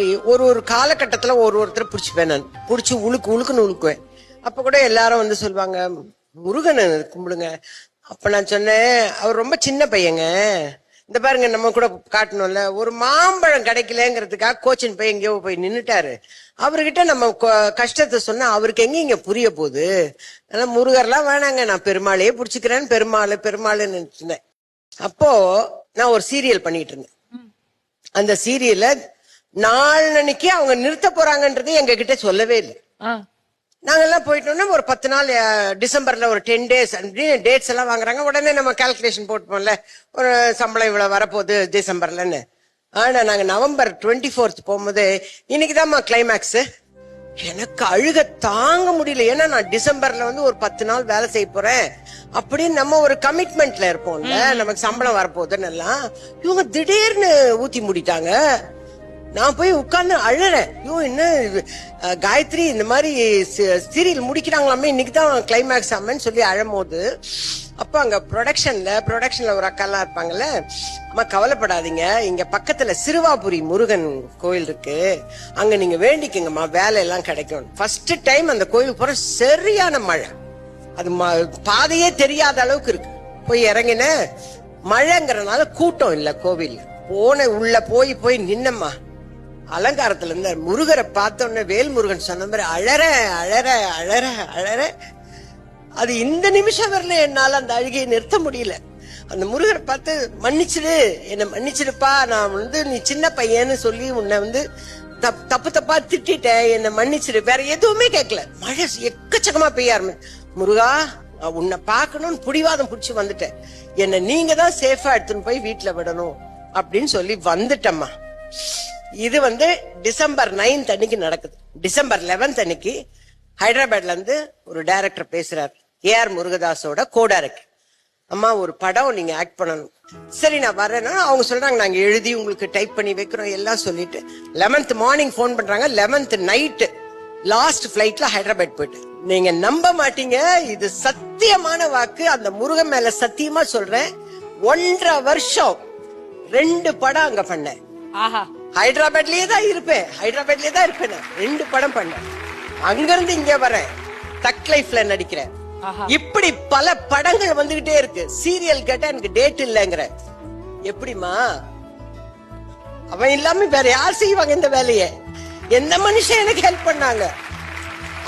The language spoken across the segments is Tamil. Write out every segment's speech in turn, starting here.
ஒரு ஒரு காலகட்டத்துல ஒரு ஒருத்தர் பிடிச்சிப்பேன் நான். பிடிச்சி உழுக்கு உழுக்குன்னு உழுக்குவேன். அப்ப கூட எல்லாரும் வந்து சொல்லுவாங்க முருகனை கும்பிடுங்க. அப்ப நான் சொன்னேன் அவர் ரொம்ப சின்ன பையங்க. இந்த பாருங்க நம்ம கூட காட்டணும்ல. ஒரு மாம்பழம் கிடைக்கலங்கிறதுக்காக கோச்சின் போய் எங்கேயோ போய் நின்னுட்டாரு. அவர்கிட்ட நம்ம கஷ்டத்தை சொன்னா அவருக்கு எங்க இங்க புரிய போகுது? ஆனா முருகர்லாம் வேணாங்க. நான் பெருமாளையே பிடிச்சிக்கிறேன். பெருமாள் பெருமாள்னு நினைச்சிருந்தேன் அப்போ நான் ஒரு சீரியல் பண்ணிட்டு இருந்தேன். அந்த சீரியல்ல நாளன்னைக்கு அவங்க நிறுத்த போறாங்கன்றது எங்க கிட்ட சொல்லவே இல்லை. நாங்கெல்லாம் போயிட்டோம்னா ஒரு பத்து நாள் டிசம்பர்ல ஒரு டென் டேஸ் அப்படின்னு டேட்ஸ் எல்லாம் வாங்குறாங்க. உடனே நம்ம கால்குலேஷன் போட்டுப்போம்ல. ஒரு சம்பளம் இவ்வளவு வரப்போகுது டிசம்பர்லன்னு. ஆனா நாங்க நவம்பர் டுவெண்ட்டி ஃபோர்த் போகும்போது இன்னைக்குதாம்மா கிளைமேக்ஸ் எனக்கு அழுக தாங்க முடியல. ஏன்னா நான் டிசம்பர்ல வந்து ஒரு பத்து நாள் வேலை செய்ய போறேன். அப்படின்னு நம்ம ஒரு கமிட்மெண்ட்ல இருப்போம்ல. நமக்கு சம்பளம் வரப்போகுதுன்னு எல்லாம் இவங்க திடீர்னு ஊத்தி மூடிட்டாங்க. நான் போய் உட்கார்ந்து அழறேன். ஐயோ என்ன காயத்ரி இந்த மாதிரி சீரியல் முடிக்கிறாங்களாமே இன்னைக்கு தான் கிளைமேக்ஸ் ஆமன்னு சொல்லி அழும்போது அப்போ அங்க ப்ரொடக்ஷன்ல ப்ரொடக்ஷன்ல ஒரு அக்காலாம் இருப்பாங்கல்ல அம்மா கவலைப்படாதீங்க. இங்க பக்கத்துல சிறுவாபுரி முருகன் கோயில் இருக்கு. அங்க நீங்க வேண்டிக்கங்கம்மா வேலை எல்லாம் கிடைக்கும். ஃபர்ஸ்ட் டைம் அந்த கோயிலுக்கு போற சரியான மழை. அது பாதையே தெரியாத அளவுக்கு இருக்கு. போய் இறங்கின மழைங்கிறனால கூட்டம் இல்ல கோவில். போன உள்ள போய் போய் நின்னம்மா. அலங்காரத்துல இருந்த முருகரை பார்த்தோன்னே வேல்முருகன் சொன்ன மாதிரி அழற அழற அழற அழற. அது இந்த நிமிஷம் வரல என்னால அந்த அழுகையை நிறுத்த முடியல. அந்த முருகரை பார்த்து மன்னிச்சிடு என்னை மன்னிச்சிடுப்பா. நான் வந்து நீ சின்ன பையன்னு சொல்லி உன்னை வந்து தப்- தப்பு தப்பா திட்டேன் என்னை மன்னிச்சிடு. வேற எதுவுமே கேட்கல. மழை எக்கச்சக்கமா பெய்ய ஆரம்பிச்சு. முருகா உன்னை பார்க்கணும்னு புடிவாதம் புடிச்சு வந்துட்டேன். என்னை நீங்க தான் சேஃபா எடுத்துன்னு போய் வீட்டுல விடணும். அப்படின்னு சொல்லி வந்துட்டம்மா. இது வந்து டிசம்பர் நைன்த் அன்னைக்கு நடக்குது. டிசம்பர் 11th அன்னைக்கு ஹைதராபாத்ல இருந்து ஒரு டைரக்டர் பேசுறாரு. ஏஆர் முருகதாஸோட கோ டைரக்டர் அம்மா ஒரு படம் நீங்க ஆக்ட் பண்ணணும். சரி நான் வரேன்னா அவங்க சொல்றாங்க நாங்க எழுதி உங்களுக்கு டைப் பண்ணி வைக்கிறோம் எல்லாம் சொல்லிட்டு. லெவன்த் மார்னிங் ஃபோன் பண்றாங்க. லெவன்த் நைட்டு லாஸ்ட் ஃபிளைட்ல ஹைதராபாத் போயிட்டு. நீங்க நம்ப மாட்டீங்க. இது சத்தியமான வாக்கு. அந்த முருகன் மேல சத்தியமா சொல்றேன். ஒன்றரை வருஷம் ரெண்டு படம் அங்க பண்ணேன். ஆஹா. ஹைதராபாத்லயே தான் இருப்பேன். ஹைதராபாத்லயே தான் இருப்பேன் நான். ரெண்டு படம் பண்ணேன். அங்க இருந்து இங்க வரேன். தக் லைஃப்ல நடிக்கிறேன். இப்படி பல படங்கள் வந்துகிட்டே இருக்கு. சீரியல் கேட்டா எனக்கு டேட் இல்லைங்கிற. எப்படிமா அவன் இல்லாம வேற யார் செய்வாங்க இந்த வேலையை? எந்த மனுஷன் எனக்கு ஹெல்ப் பண்ணாங்க?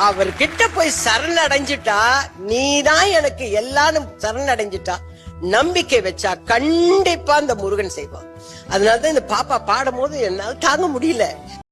அவர்கிட்ட போய் சரணடைஞ்சிட்டா நீதான் எனக்கு எல்லாரும் சரணடைஞ்சிட்டா நம்பிக்கை வச்சா கண்டிப்பா அந்த முருகன் செய்வான். அதனாலதான் இந்த பாப்பா பாடும் போது என்னால தாங்க முடியல.